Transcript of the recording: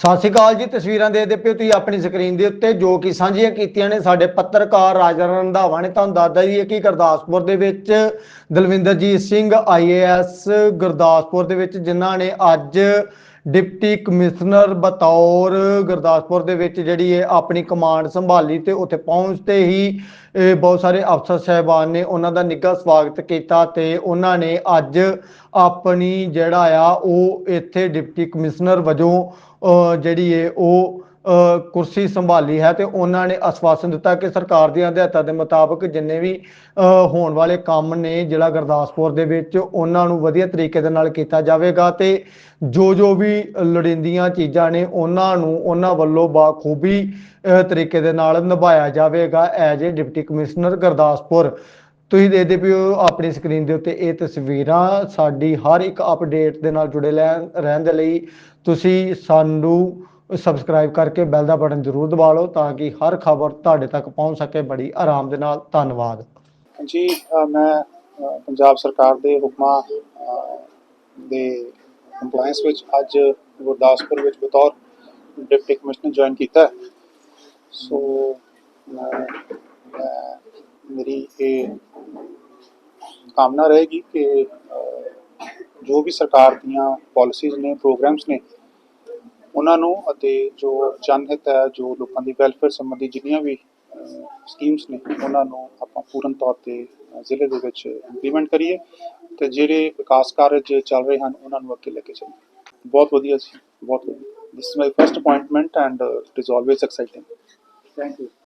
ਸਤਿ ਸ਼੍ਰੀ ਅਕਾਲ ਜੀ, ਤਸਵੀਰਾਂ ਦੇਖਦੇ ਪਿਓ ਤੁਸੀਂ ਆਪਣੀ ਸਕਰੀਨ ਦੇ ਉੱਤੇ, ਜੋ ਕਿ ਸਾਂਝੀਆਂ ਕੀਤੀਆਂ ਨੇ ਸਾਡੇ ਪੱਤਰਕਾਰ ਰਾਜਾ ਰੰਧਾਵਾ ਨੇ, ਤੁਹਾਨੂੰ ਦੱਸਦਾ ਜੀ ਕਿ ਗੁਰਦਾਸਪੁਰ ਦੇ ਵਿੱਚ ਦਲਵਿੰਦਰਜੀਤ ਸਿੰਘ ਆਈਏਐਸ ਗੁਰਦਾਸਪੁਰ ਦੇ ਵਿੱਚ, ਜਿਨ੍ਹਾਂ ਨੇ ਅੱਜ ਡਿਪਟੀ ਕਮਿਸ਼ਨਰ ਬਤੌਰ ਗੁਰਦਾਸਪੁਰ ਦੇ ਵਿੱਚ ਜਿਹੜੀ ਹੈ ਆਪਣੀ ਕਮਾਂਡ ਸੰਭਾਲੀ ਤੇ ਉੱਥੇ ਪਹੁੰਚਦੇ ਹੀ ਬਹੁਤ ਸਾਰੇ ਅਫਸਰ ਸਹਿਬਾਨ ਨੇ ਉਹਨਾਂ ਦਾ ਨਿੱਘਾ ਸਵਾਗਤ ਕੀਤਾ ਤੇ ਉਹਨਾਂ ਨੇ ਅੱਜ ਆਪਣੀ ਜਿਹੜਾ ਆ ਉਹ ਇੱਥੇ ਡਿਪਟੀ ਕਮਿਸ਼ਨਰ ਵਜੋਂ, ਅਹ ਜਿਹੜੀ ਹੈ ਉਹ ਕੁਰਸੀ ਸੰਭਾਲੀ ਹੈ ਤੇ ਉਹਨਾਂ ਨੇ ਆਸ਼ਵਾਸਨ ਦਿੱਤਾ ਕਿ ਸਰਕਾਰ ਦੀਆਂ ਹਦਾਇਤਾਂ ਦੇ ਮੁਤਾਬਕ ਜਿੰਨੇ ਵੀ ਹੋਣ ਵਾਲੇ ਕੰਮ ਨੇ ਜ਼ਿਲ੍ਹਾ ਗੁਰਦਾਸਪੁਰ ਦੇ ਵਿੱਚ, ਉਹਨਾਂ ਨੂੰ ਵਧੀਆ ਤਰੀਕੇ ਦੇ ਨਾਲ ਕੀਤਾ ਜਾਵੇਗਾ ਤੇ ਜੋ ਜੋ ਵੀ ਲੋੜੀਂਦੀਆਂ ਚੀਜ਼ਾਂ ਨੇ ਉਹਨਾਂ ਨੂੰ ਉਹਨਾਂ ਵੱਲੋਂ ਬਾਖੂਬੀ ਅਹ ਤਰੀਕੇ ਦੇ ਨਾਲ ਨਿਭਾਇਆ ਜਾਵੇਗਾ as a deputy commissioner Gurdaspur. ਤੁਸੀਂ ਦੇਖਦੇ ਪਿਓ ਆਪਣੀ ਸਕਰੀਨ ਦੇ ਉੱਤੇ ਇਹ ਤਸਵੀਰਾਂ, ਸਾਡੀ ਹਰ ਇੱਕ ਅਪਡੇਟ ਦੇ ਨਾਲ ਜੁੜੇ ਰਹਿਣ ਰਹਿਣ ਦੇ ਲਈ ਤੁਸੀਂ ਸਾਨੂੰ ਸਬਸਕ੍ਰਾਈਬ ਕਰਕੇ ਬੈਲ ਦਾ ਬਟਨ ਜ਼ਰੂਰ ਦਬਾ ਲਓ ਤਾਂ ਕਿ ਹਰ ਖਬਰ ਤੁਹਾਡੇ ਤੱਕ ਪਹੁੰਚ ਸਕੇ ਬੜੀ ਆਰਾਮ ਦੇ ਨਾਲ। ਧੰਨਵਾਦ। ਜੀ ਮੈਂ ਪੰਜਾਬ ਸਰਕਾਰ ਦੇ ਹੁਕਮਾਂ ਦੇ ਕੰਪਲਾਈਂਸ ਵਿੱਚ ਅੱਜ ਗੁਰਦਾਸਪੁਰ ਵਿੱਚ ਬਤੌਰ ਡਿਪਟੀ ਕਮਿਸ਼ਨਰ ਜੁਆਇਨ ਕੀਤਾ। ਸੋ ਮੇਰੀ ਇਹ ਕਾਮਨਾ ਰਹੇਗੀ ਕਿ ਜੋ ਵੀ ਸਰਕਾਰ ਦੀਆਂ ਪਾਲਿਸੀਜ਼ ਨੇ ਪ੍ਰੋਗਰਾਮਸ ਨੇ ਉਹਨਾਂ ਨੂੰ ਅਤੇ ਜੋ ਜਨਹਿਤ ਹੈ, ਜੋ ਲੋਕਾਂ ਦੀ ਵੈਲਫੇਅਰ ਸੰਬੰਧੀ ਜਿੰਨੀਆਂ ਵੀ ਸਕੀਮਸ ਨੇ, ਉਹਨਾਂ ਨੂੰ ਆਪਾਂ ਪੂਰਨ ਤੌਰ ਤੇ ਜ਼ਿਲ੍ਹੇ ਦੇ ਵਿੱਚ ਇੰਪਲੀਮੈਂਟ ਕਰੀਏ ਤੇ ਜਿਹੜੇ ਵਿਕਾਸ ਕਾਰਜ ਚੱਲ ਰਹੇ ਹਨ, ਉਹਨਾਂ ਨੂੰ ਅੱਗੇ ਲੈ ਕੇ ਚੱਲੀਏ। ਬਹੁਤ ਵਧੀਆ ਸੀ ਬਹੁਤ ਵਧੀਆ। This is my first appointment and it is always exciting thank you